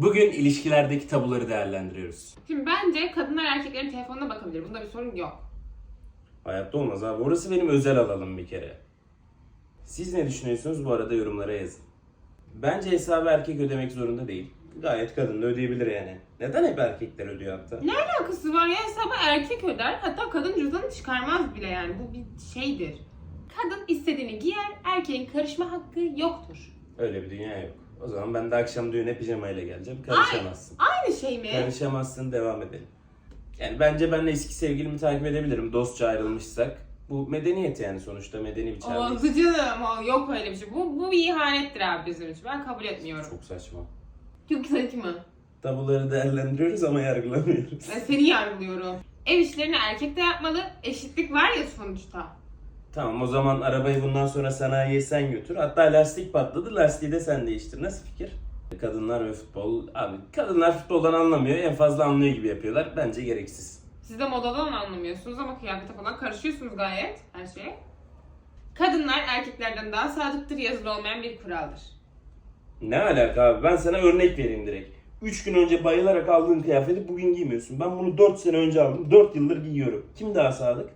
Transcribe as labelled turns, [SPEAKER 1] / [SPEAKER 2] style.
[SPEAKER 1] Bugün ilişkilerdeki tabuları değerlendiriyoruz.
[SPEAKER 2] Şimdi bence kadınlar erkeklerin telefonuna bakabilir. Bunda bir sorun yok.
[SPEAKER 1] Hayatta olmaz abi. Orası benim özel alanım bir kere. Siz ne düşünüyorsunuz bu arada yorumlara yazın. Bence hesabı erkek ödemek zorunda değil. Gayet kadın da ödeyebilir yani. Neden hep erkekler ödüyor hatta?
[SPEAKER 2] Ne alakası var ya hesabı erkek öder. Hatta kadın cüzdanı çıkarmaz bile yani. Bu bir şeydir. Kadın istediğini giyer, erkeğin karışma hakkı yoktur.
[SPEAKER 1] Öyle bir dünya yok. O zaman ben de akşam düğüne pijamayla geleceğim. Karışamazsın.
[SPEAKER 2] Aynı şey mi?
[SPEAKER 1] Karışamazsın devam edelim. Yani bence ben de eski sevgilimi takip edebilirim dostça ayrılmışsak. Bu medeniyet yani sonuçta medeni bir çağdayız.
[SPEAKER 2] Oldu canım. O- Yok öyle bir şey. Bu, bu bir ihanettir abi bizim için. Ben kabul etmiyorum.
[SPEAKER 1] Çok saçma.
[SPEAKER 2] Çok saçma.
[SPEAKER 1] Tabuları değerlendiriyoruz ama yargılamıyoruz.
[SPEAKER 2] Ben seni yargılıyorum. Ev işlerini erkek de yapmalı. Eşitlik var ya sonuçta.
[SPEAKER 1] Tamam o zaman arabayı bundan sonra sanayiye sen götür. Hatta lastik patladı. Lastiği de sen değiştir. Nasıl fikir? Kadınlar ve futbol. Abi kadınlar futboldan anlamıyor. En fazla anlıyor gibi yapıyorlar. Bence gereksiz.
[SPEAKER 2] Siz de modadan anlamıyorsunuz ama kıyafete falan karışıyorsunuz gayet her şeye. Kadınlar erkeklerden daha sadıktır yazılı olmayan bir kuraldır.
[SPEAKER 1] Ne alaka abi? Ben sana örnek vereyim direkt. 3 gün önce bayılarak aldığın kıyafeti bugün giymiyorsun. Ben bunu 4 sene önce aldım. 4 yıldır giyiyorum. Kim daha sadık?